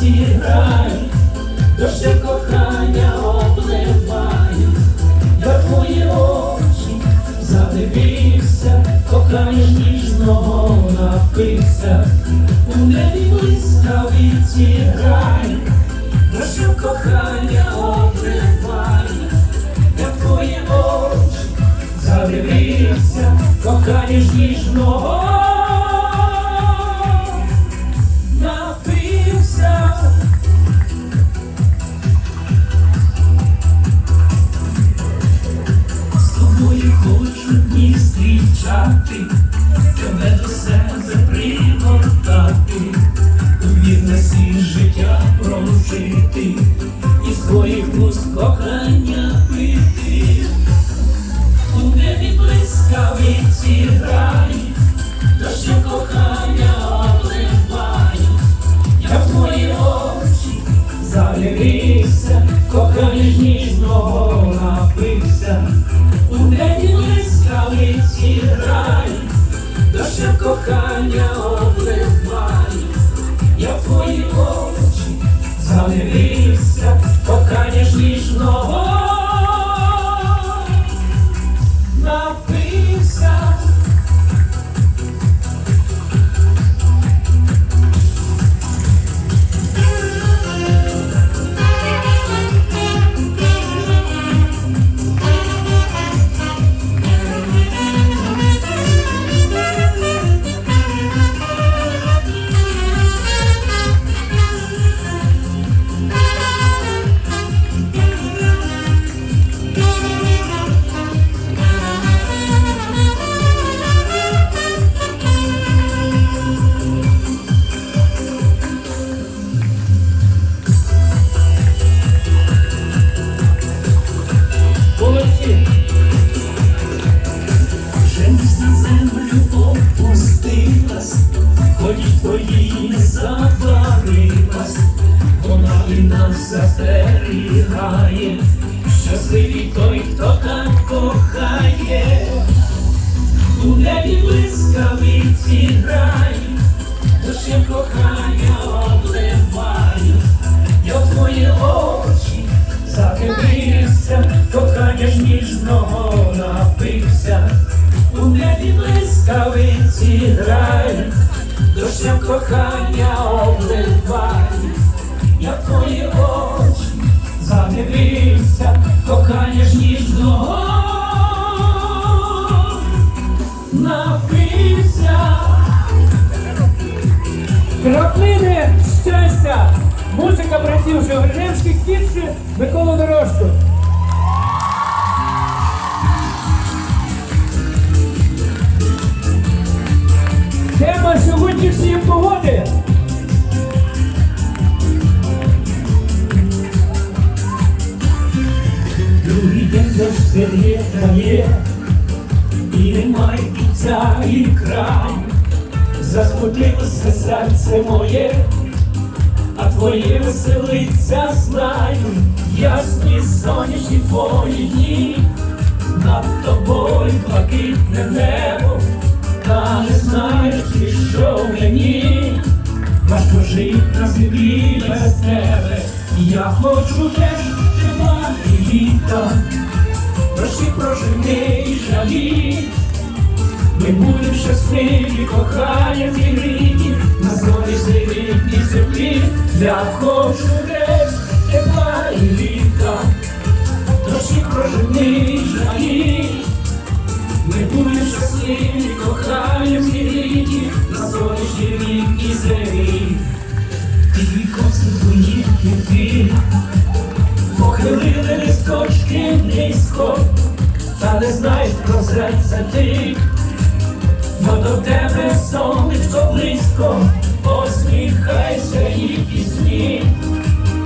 блискавиці грає, дощем кохання обливає, я твої очі задивився, кохання ніжного напився, у небі блискавиці грає, дощем кохання обливає, я твої очі задивився, кохання ніжного зустрічати, тебе дощі опустилась, ходіть твої не забарилась, вона і нас застерігає, щасливий той, хто так кохає, у небі блискавиці грає, дощем кохання обливає, я в твої очі задивився, кохання ж ніжного напився, у небі блискавиці грає, дощем кохання обливає, я в твої очі задивився, кохання ж ніжного напився. Краплини щастя! Музика братів Жовриневських вірші Микола Дорожко. Тема сьогоднішньої погоди. Другий день дощ дає, і немає кінця і краю, засмутилося серце моє, а твоє веселиться знаю, ясні сонячні твої дні, над тобою блакитне небо, та не знаєш що мені, важко жити на землі без тебе, я хочу теж тепла і літа, Прощі прожени і жалі, ми будемо щасливі, кохання і рідні, на сонячній рідній землі, я хочу десь тепла і літа, Прощі прожени і жалі, ми будемо щасливі, кохання і рідні, на сонячній рідній землі. Ти коси твої квіти, похилили листочки низько, та не знаєш про серце ти, бо до тебе сонечко близько, посміхайся і пісні,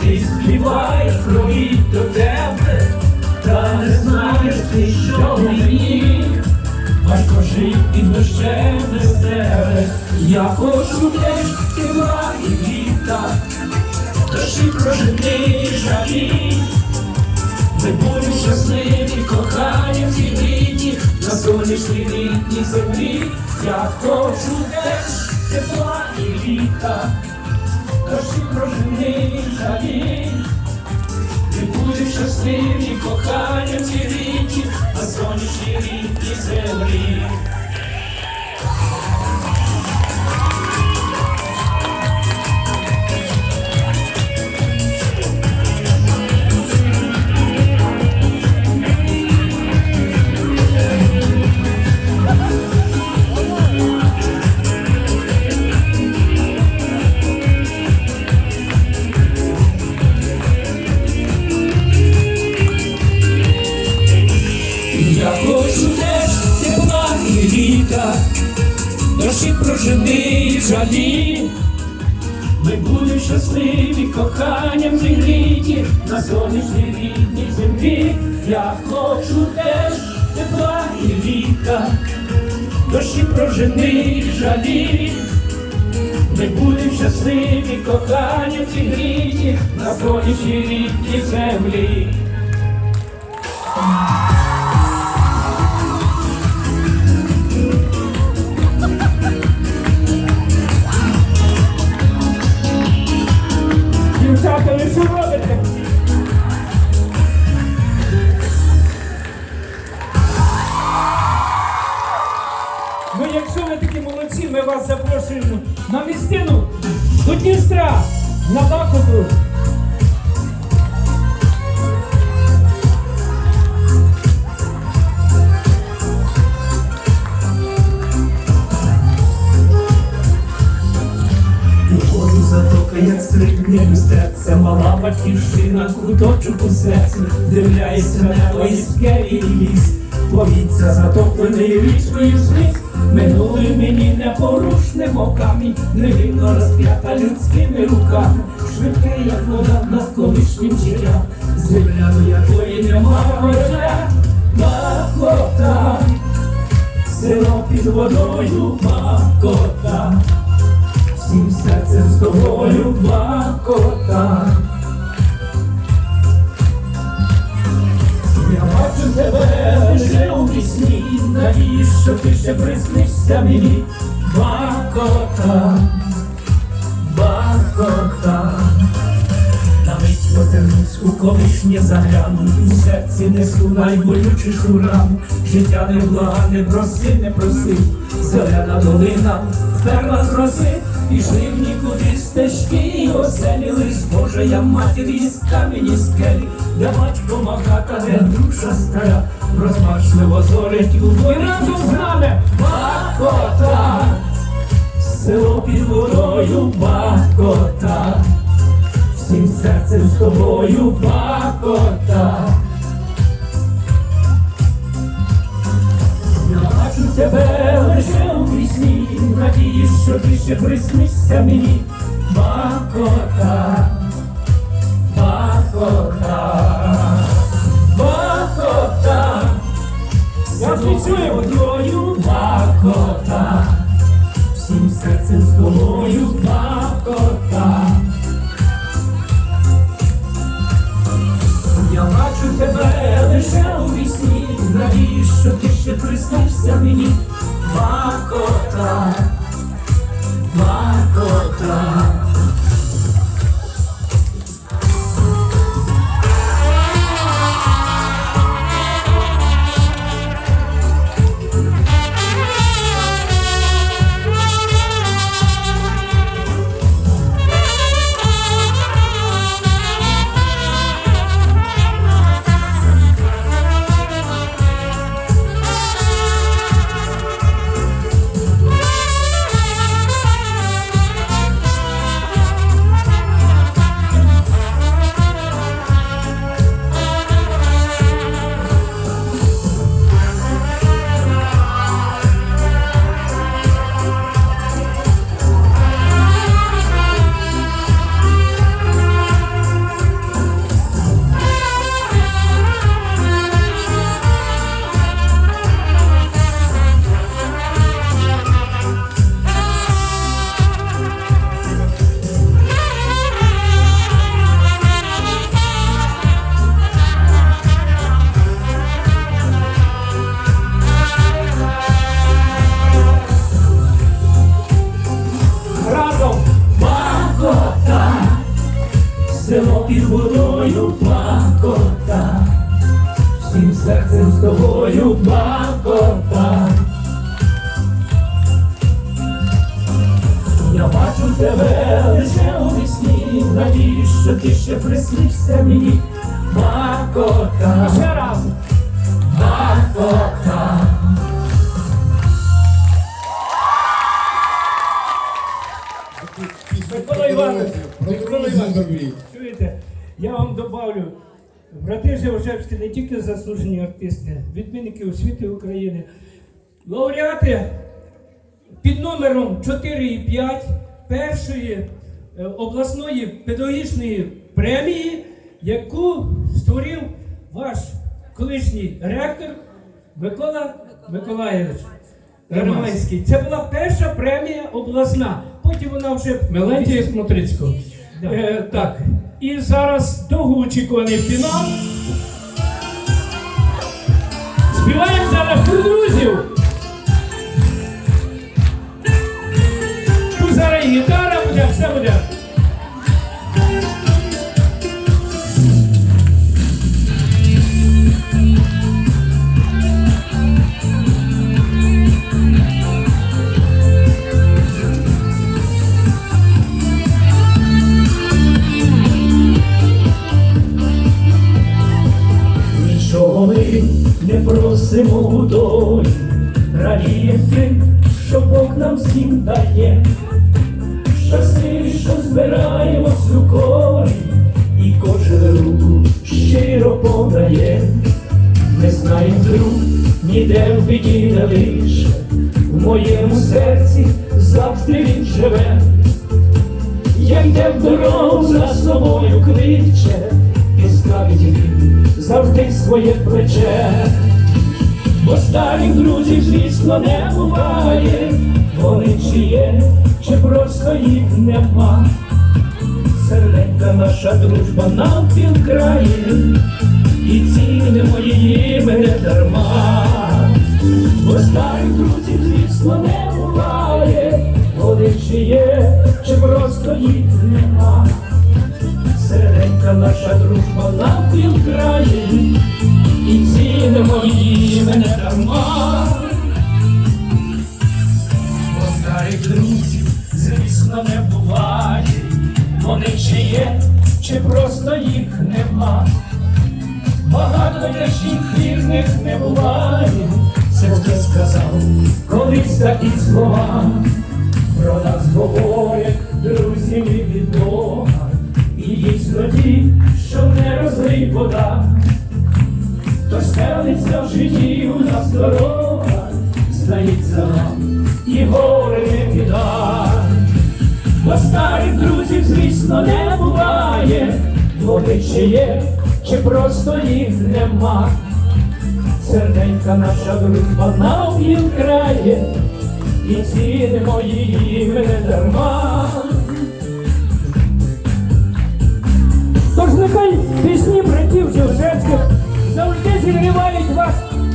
ти співаєш крові до тебе, та не знаєш ти, що мені, важко жити під дощем без тебе. я хочу теж тепла і літа, дощі прожени жалі. Ми будемо щасливі, кохані в світі, на сонячній рідній землі. Я хочу теж тепла і літа, дощі прожени жалі. Будемо щасливі, кохані ці світі, а сонячні рідні землі. Сонячній рідній землі. Я хочу теж тепла і літа, дощі прожени жалі. Ми будемо щасливі, коханням зігріті на сонячній рідній землі. Ми вас запрошуємо на містину до Дністра, на затока, як стрибне люстерця, мала батьківщина, куточок у серці, дивляється небо і скелі і ліс, повітря затоплений річкою сліз, минули мені непорушним окамінь, невинно розп'ята людськими руками, швидке, як вода над колишнім життям, земля, до якої нема горя, макота, село під водою, макота. Всім серцем з тобою макота. Я бачу тебе лише у вісні, навіщо ти ще приснишся мені, бакота, макота. Повернусь у колишнє загляну, у серці несу найболючішу рану. Життя невблагане, проси, не проси, зелена долина вперла роси, пішли в нікуди стежки і оселі, лиш. Боже, я матір із камені скелі, де батько макака, де душа стара, розмашливо зорить у волі разом з нами! Бакота, село під водою Бакота, всім серцем з тобою Бакота. Я бачу тебе лише у вісні, надіюсь, що ти ще приснишся мені, Бакота, Бакота, Бакота. Я відчую. Тобою макота, всім серцем з тобою макота. Бачу тебе лише у вісні, Навіщо ти ще приснишся мені, приснишся мені, Макота, Ще раз. Макота. Микола Іванович, Микола Іванович, чуєте, я вам добавлю, брати Живошевські не тільки заслужені артисти, відмінники освіти України, лауреати під номером 4 і 5 першої е, обласної педагогічної премії, яку створив ваш колишній ректор Микола Миколаєвич Романський. Це була перша премія обласна. Потім вона вже Мелентія Смотрицького. Е, так, і зараз довгоочікуваний фінал. Співаємо зараз про друзів. Тут зараз і гітара буде, все буде. Лише, в моєму серці завжди він живе. Як йде в дорогу за собою кличе, і ставить він завжди своє плече. Бо старих друзів, звісно, не буває, вони чи є, чи просто їх нема. Серденька наша дружба навпіл крає, і цінимо її ми дарма. Бо старих друзів, звісно, не буває, вони чи є, чи просто їх нема. Серденька наша дружба навпіл крає, і цінимо її ми не дарма. Бо старих друзів, звісно, не буває, вони чи є, чи просто їх нема. Багато тяжких вірних не буває, хто сказав колись такі слова. Про нас говорять друзі ми від Бога, і дійсно ті, що не розлий вода. То стелиться в житті у нас дорога, здається нам і горе не біда. Бо старих друзів, звісно, не буває, вони чи є, чи просто їх нема. Серденька наша дружба навпіл крає, і цінимо її ми не дарма. Тож нехай пісні братів Жившевських завжди зігрівають вас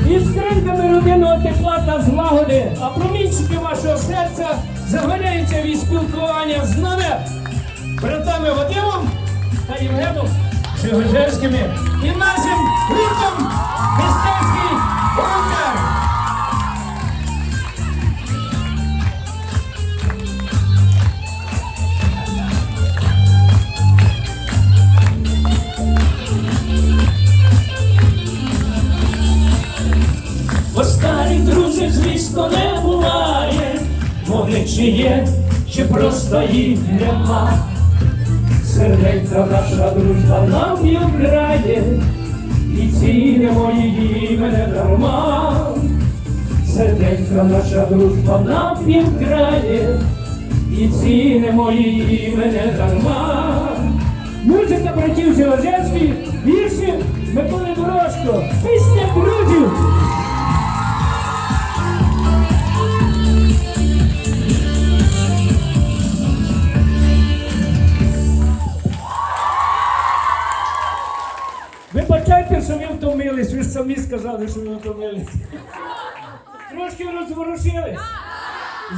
іскринками родинного тепла та злагоди, а промінчики вашого серця загоряються від спілкування з нами, братами Вадимом та Євгеном Жившевськими і нашим гуртом мистецький друзів, не буває, вони чи є, чи просто їх нема. Серденька наша дружба нам грає, і цінимо її ми не дарма. Серденька наша дружба нам грає, і цінимо її ми не дарма. Музика братів Живожевських, вірші Миколи Дорожко, пісня друзів. Сказали, що ви втомились. Трошки розворушились.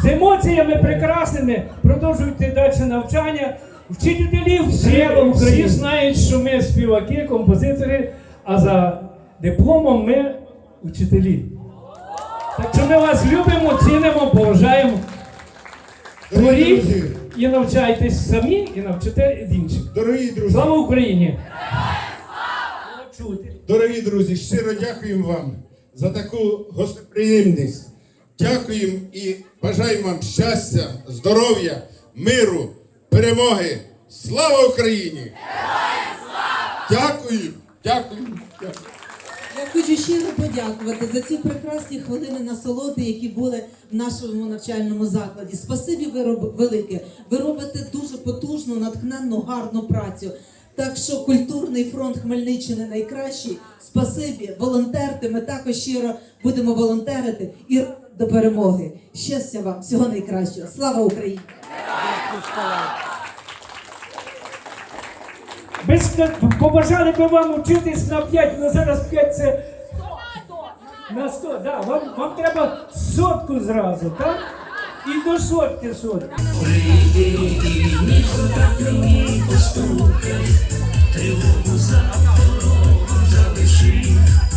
З емоціями прекрасними продовжуйте далі навчання. Вчителі всі, всі знають, що ми співаки, композитори, а за дипломом ми вчителі. Так що ми вас любимо, цінимо, поважаємо. Творіть і навчайтесь самі, і навчите інших. дорогі друзі, Слава Україні! Дорогі друзі, щиро дякуємо вам за таку гостеприємність. Дякуємо і бажаємо вам щастя, здоров'я, миру, перемоги. Слава Україні! Дякую, дякую, дякую. Я хочу щиро подякувати за ці прекрасні хвилини насолоди, які були в нашому навчальному закладі. Спасибі ви роб- велике. Ви робите дуже потужну, натхненну, гарну працю. Так що культурний фронт Хмельниччини найкращий. Спасибі, волонтерте. Ми також щиро будемо волонтерити і до перемоги. Щастя вам, всього найкращого. Слава Україні! Ви ска- побажали би вам вчитись на 5, але зараз 5 це. На 100, да. Вам, вам треба сотку зразу, так? І до сотки сотки. Нехай